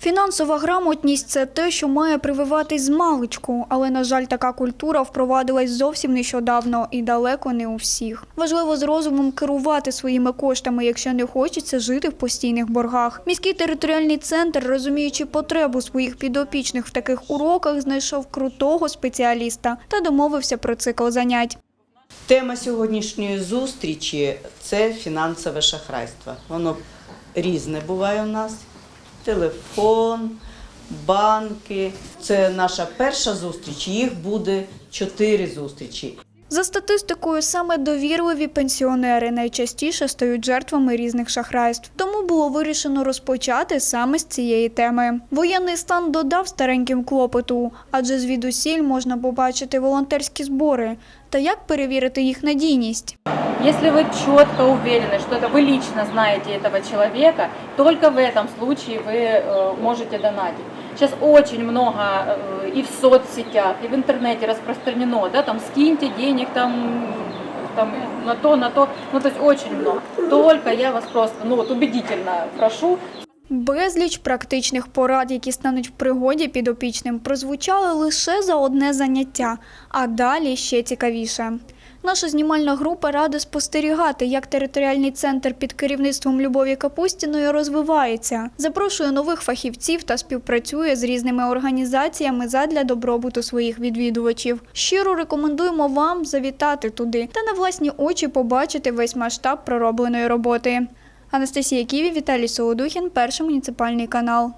Фінансова грамотність це те, що має прививатись з маличку, але на жаль, така культура впровадилась зовсім нещодавно і далеко не у всіх. Важливо з розумом керувати своїми коштами, якщо не хочеться жити в постійних боргах. Міський територіальний центр, розуміючи потребу своїх підопічних в таких уроках, знайшов крутого спеціаліста та домовився про цикл занять. Тема сьогоднішньої зустрічі це фінансове шахрайство. Воно різне буває у нас. Телефон, банки. Це наша перша зустріч. Їх буде чотири зустрічі. За статистикою, саме довірливі пенсіонери найчастіше стають жертвами різних шахрайств. Тому було вирішено розпочати саме з цієї теми. Воєнний стан додав стареньким клопоту, адже звідусіль можна побачити волонтерські збори. Та як перевірити їх надійність? Если вы четко уверены, что это вы лично знаете этого человека, только в этом случае вы э, можете донатить. Сейчас очень много э, и в соцсетях, и в интернете распространено, да, там скиньте денег там, там на то, на то, ну то есть очень много. Только я вас просто, ну вот убедительно прошу, Безліч практичних порад, які стануть в пригоді підопічним, прозвучали лише за одне заняття, а далі ще цікавіше. Наша знімальна група рада спостерігати, як територіальний центр під керівництвом Любові Капустіної розвивається, запрошує нових фахівців та співпрацює з різними організаціями задля добробуту своїх відвідувачів. Щиро рекомендуємо вам завітати туди та на власні очі побачити весь масштаб проробленої роботи. Анастасія Ківі, Віталій Солодухін, перший муніципальний канал.